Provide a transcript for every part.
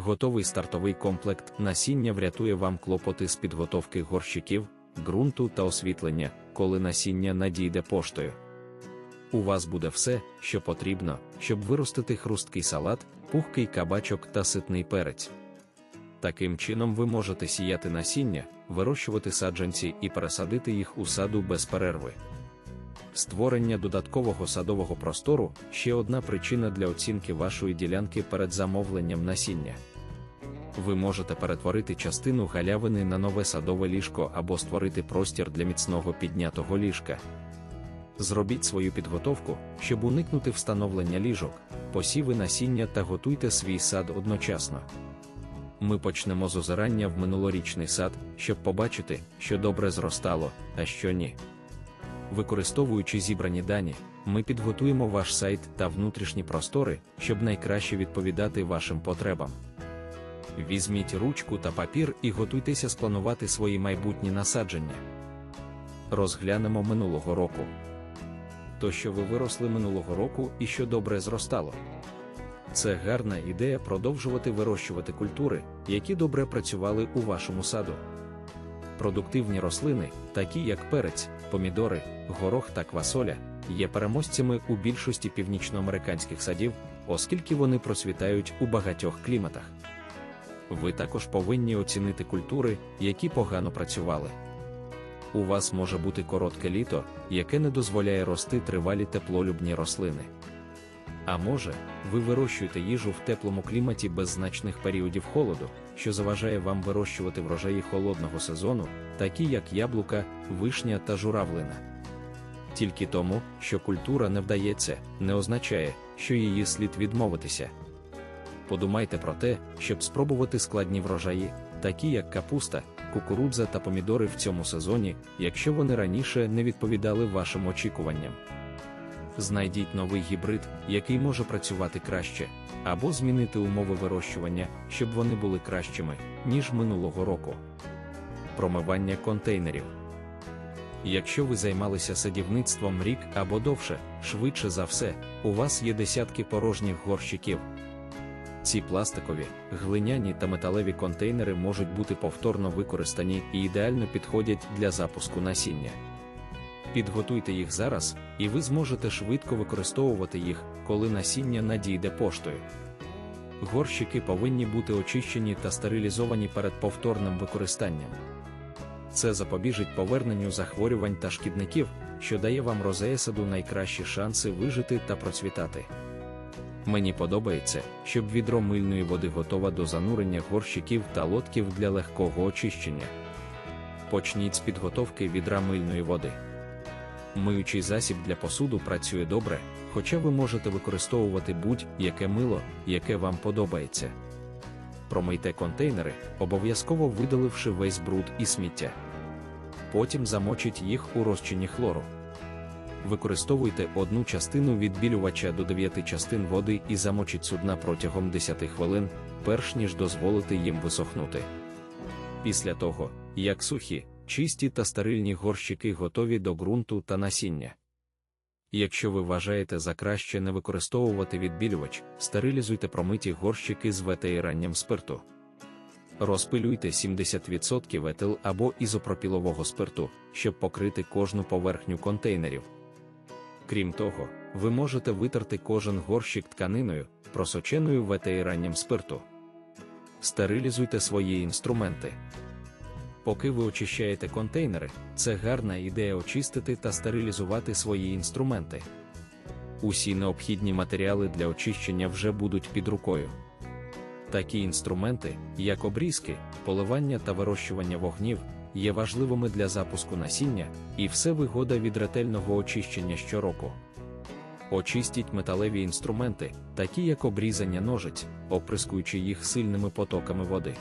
Готовий стартовий комплект насіння врятує вам клопоти з підготовки горщиків, ґрунту та освітлення, коли насіння надійде поштою. У вас буде все, що потрібно, щоб виростити хрусткий салат, пухкий кабачок та ситний перець. Таким чином ви можете сіяти насіння, вирощувати саджанці і пересадити їх у саду без перерви. Створення додаткового садового простору ще одна причина для оцінки вашої ділянки перед замовленням насіння. Ви можете перетворити частину галявини на нове садове ліжко або створити простір для міцного піднятого ліжка. Зробіть свою підготовку, щоб уникнути встановлення ліжок, посіви насіння та готуйте свій сад одночасно. Ми почнемо з озирання в минулорічний сад, щоб побачити, що добре зростало, а що ні. Використовуючи зібрані дані, ми підготуємо ваш сайт та внутрішні простори, щоб найкраще відповідати вашим потребам. Візьміть ручку та папір і готуйтеся спланувати свої майбутні насадження. Розглянемо минулого року. То, що ви виросли минулого року і що добре зростало. Це гарна ідея продовжувати вирощувати культури, які добре працювали у вашому саду. Продуктивні рослини, такі як перець, помідори, горох та квасоля, є переможцями у більшості північноамериканських садів, оскільки вони процвітають у багатьох кліматах. Ви також повинні оцінити культури, які погано працювали. У вас може бути коротке літо, яке не дозволяє рости тривалі теплолюбні рослини. А може, ви вирощуєте їжу в теплому кліматі без значних періодів холоду, що заважає вам вирощувати врожаї холодного сезону, такі як яблука, вишня та журавлина. Тільки тому, що культура не вдається, не означає, що її слід відмовитися. Подумайте про те, щоб спробувати складні врожаї, такі як капуста, кукурудза та помідори в цьому сезоні, якщо вони раніше не відповідали вашим очікуванням. Знайдіть новий гібрид, який може працювати краще, або змінити умови вирощування, щоб вони були кращими, ніж минулого року. Промивання контейнерів. Якщо ви займалися садівництвом рік або довше, швидше за все, у вас є десятки порожніх горщиків. Ці пластикові, глиняні та металеві контейнери можуть бути повторно використані і ідеально підходять для запуску насіння. Підготуйте їх зараз, і ви зможете швидко використовувати їх, коли насіння надійде поштою. Горщики повинні бути очищені та стерилізовані перед повторним використанням. Це запобіжить поверненню захворювань та шкідників, що дає вам розеясаду найкращі шанси вижити та процвітати. Мені подобається, щоб відро мильної води готова до занурення горщиків та лотків для легкого очищення. Почніть з підготовки відра мильної води. Миючий засіб для посуду працює добре, хоча ви можете використовувати будь-яке мило, яке вам подобається. Промийте контейнери, обов'язково видаливши весь бруд і сміття. Потім замочіть їх у розчині хлору. Використовуйте одну частину відбілювача до 9 частин води і замочіть судна протягом 10 хвилин, перш ніж дозволити їм висохнути. Після того, як сухі, чисті та стерильні горщики готові до ґрунту та насіння. Якщо ви вважаєте за краще не використовувати відбілювач, стерилізуйте промиті горщики з ветеїранням спирту. Розпилюйте 70% етил або ізопропілового спирту, щоб покрити кожну поверхню контейнерів. Крім того, ви можете витерти кожен горщик тканиною, просоченою ветеїранням спирту. Стерилізуйте свої інструменти. Поки ви очищаєте контейнери, це гарна ідея очистити та стерилізувати свої інструменти. Усі необхідні матеріали для очищення вже будуть під рукою. Такі інструменти, як обрізки, поливання та вирощування вогнів, є важливими для запуску насіння, і все вигода від ретельного очищення щороку. Очистіть металеві інструменти, такі як обрізання ножиць, оприскуючи їх сильними потоками води.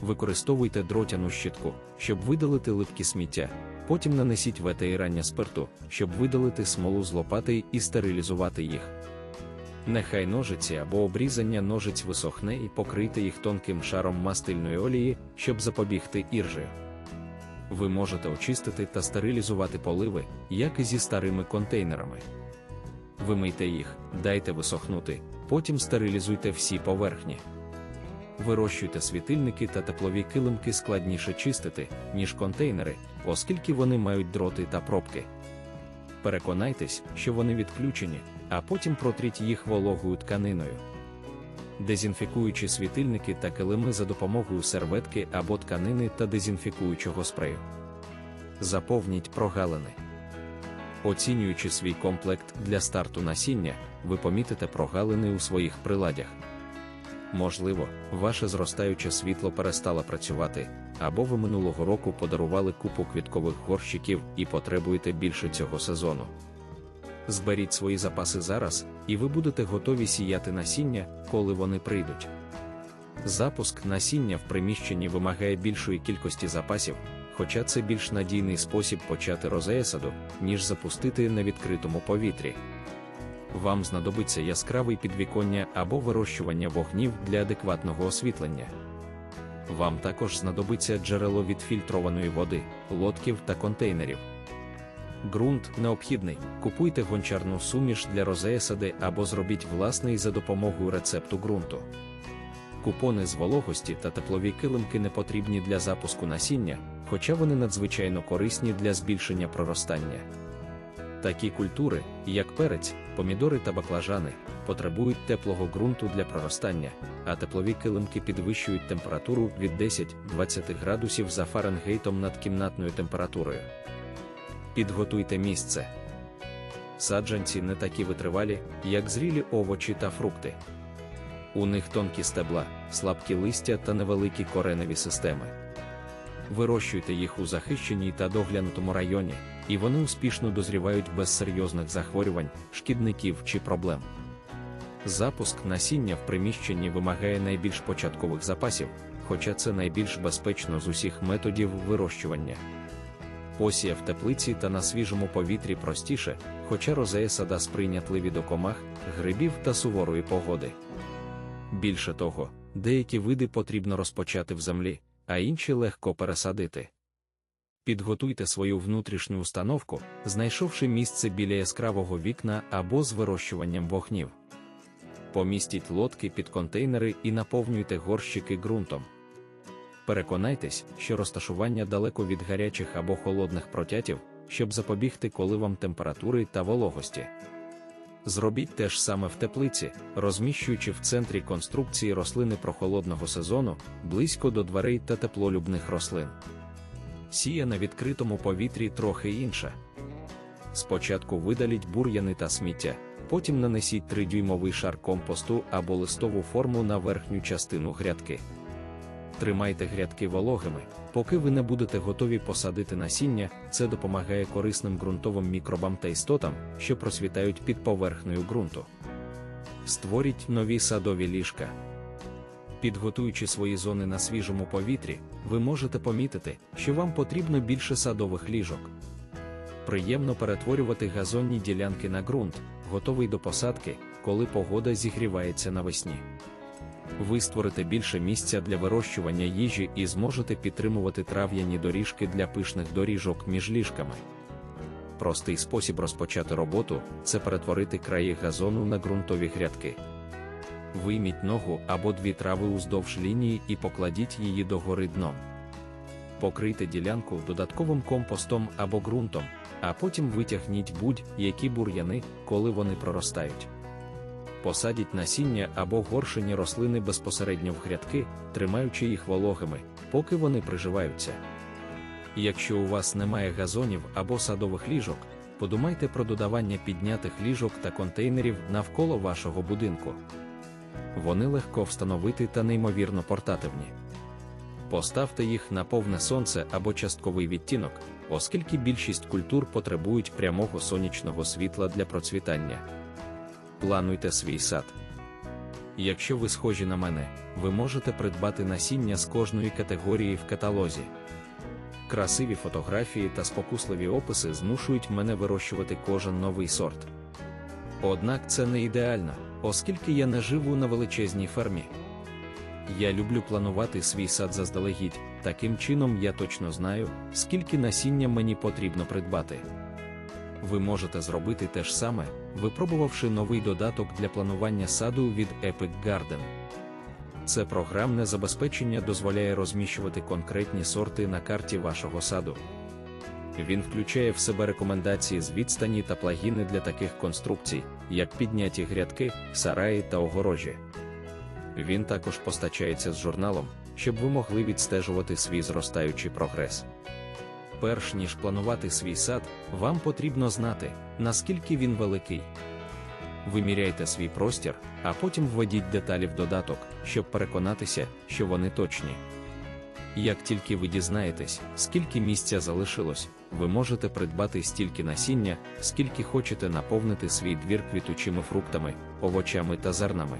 Використовуйте дротяну щітку, щоб видалити липкі сміття, потім нанесіть ветеїрання спирту, щоб видалити смолу з лопати і стерилізувати їх. Нехай ножиці або обрізання ножиць висохне і покрийте їх тонким шаром мастильної олії, щоб запобігти іржею. Ви можете очистити та стерилізувати поливи, як і зі старими контейнерами. Вимийте їх, дайте висохнути, потім стерилізуйте всі поверхні. Вирощуйте світильники та теплові килимки складніше чистити, ніж контейнери, оскільки вони мають дроти та пробки. Переконайтесь, що вони відключені, а потім протріть їх вологою тканиною. Дезінфікуючи світильники та килими за допомогою серветки або тканини та дезінфікуючого спрею. Заповніть прогалини. Оцінюючи свій комплект для старту насіння, ви помітите прогалини у своїх приладдях. Можливо, ваше зростаюче світло перестало працювати, або ви минулого року подарували купу квіткових горщиків і потребуєте більше цього сезону. Зберіть свої запаси зараз, і ви будете готові сіяти насіння, коли вони прийдуть. Запуск насіння в приміщенні вимагає більшої кількості запасів, хоча це більш надійний спосіб почати розеясаду, ніж запустити на відкритому повітрі. Вам знадобиться яскравий підвіконня або вирощування вогнів для адекватного освітлення. Вам також знадобиться джерело від фільтрованої води, лотків та контейнерів. Ґрунт необхідний. Купуйте гончарну суміш для розеясади або зробіть власний за допомогою рецепту ґрунту. Купони з вологості та теплові килимки не потрібні для запуску насіння, хоча вони надзвичайно корисні для збільшення проростання. Такі культури, як перець, помідори та баклажани, потребують теплого ґрунту для проростання, а теплові килимки підвищують температуру від 10-20 градусів за Фаренгейтом над кімнатною температурою. Підготуйте місце. Саджанці не такі витривалі, як зрілі овочі та фрукти. У них тонкі стебла, слабкі листя та невеликі кореневі системи. Вирощуйте їх у захищеній та доглянутому районі, і вони успішно дозрівають без серйозних захворювань, шкідників чи проблем. Запуск насіння в приміщенні вимагає найбільш початкових запасів, хоча це найбільш безпечно з усіх методів вирощування. Посія в теплиці та на свіжому повітрі простіше, хоча розея сада сприйнятливі до комах, грибів та суворої погоди. Більше того, деякі види потрібно розпочати в землі, а інші легко пересадити. Підготуйте свою внутрішню установку, знайшовши місце біля яскравого вікна або з вирощуванням вогнів. Помістіть лодки під контейнери і наповнюйте горщики ґрунтом. Переконайтесь, що розташування далеко від гарячих або холодних протятів, щоб запобігти коливам температури та вологості. Зробіть те ж саме в теплиці, розміщуючи в центрі конструкції рослини прохолодного сезону близько до дверей та теплолюбних рослин. Сія на відкритому повітрі трохи інша. Спочатку видаліть бур'яни та сміття, потім нанесіть 3-дюймовий шар компосту або листову форму на верхню частину грядки. Тримайте грядки вологими, поки ви не будете готові посадити насіння, це допомагає корисним ґрунтовим мікробам та істотам, що просвітають під поверхнею ґрунту. Створіть нові садові ліжка. Підготуючи свої зони на свіжому повітрі, ви можете помітити, що вам потрібно більше садових ліжок. Приємно перетворювати газонні ділянки на ґрунт, готовий до посадки, коли погода зігрівається навесні. Ви створите більше місця для вирощування їжі і зможете підтримувати трав'яні доріжки для пишних доріжок між ліжками. Простий спосіб розпочати роботу це перетворити краї газону на ґрунтові грядки. Вийміть ногу або дві трави уздовж лінії і покладіть її догори дном. Покрийте ділянку додатковим компостом або ґрунтом, а потім витягніть будь-які бур'яни, коли вони проростають. Посадіть насіння або горшені рослини безпосередньо в грядки, тримаючи їх вологими, поки вони приживаються. Якщо у вас немає газонів або садових ліжок, подумайте про додавання піднятих ліжок та контейнерів навколо вашого будинку. Вони легко встановити та неймовірно портативні. Поставте їх на повне сонце або частковий відтінок, оскільки більшість культур потребують прямого сонячного світла для процвітання. Плануйте свій сад. Якщо ви схожі на мене, ви можете придбати насіння з кожної категорії в каталозі. Красиві фотографії та спокусливі описи змушують мене вирощувати кожен новий сорт. Однак це не ідеально, оскільки я не живу на величезній фермі. Я люблю планувати свій сад заздалегідь, таким чином я точно знаю, скільки насіння мені потрібно придбати. Ви можете зробити те ж саме, випробувавши новий додаток для планування саду від Epic Garden. Це програмне забезпечення дозволяє розміщувати конкретні сорти на карті вашого саду. Він включає в себе рекомендації з відстані та плагіни для таких конструкцій, як підняті грядки, сараї та огорожі. Він також постачається з журналом, щоб ви могли відстежувати свій зростаючий прогрес. Перш ніж планувати свій сад, вам потрібно знати, наскільки він великий. Виміряйте свій простір, а потім введіть деталі в додаток, щоб переконатися, що вони точні. Як тільки ви дізнаєтесь, скільки місця залишилось, ви можете придбати стільки насіння, скільки хочете наповнити свій двір квітучими фруктами, овочами та зернами.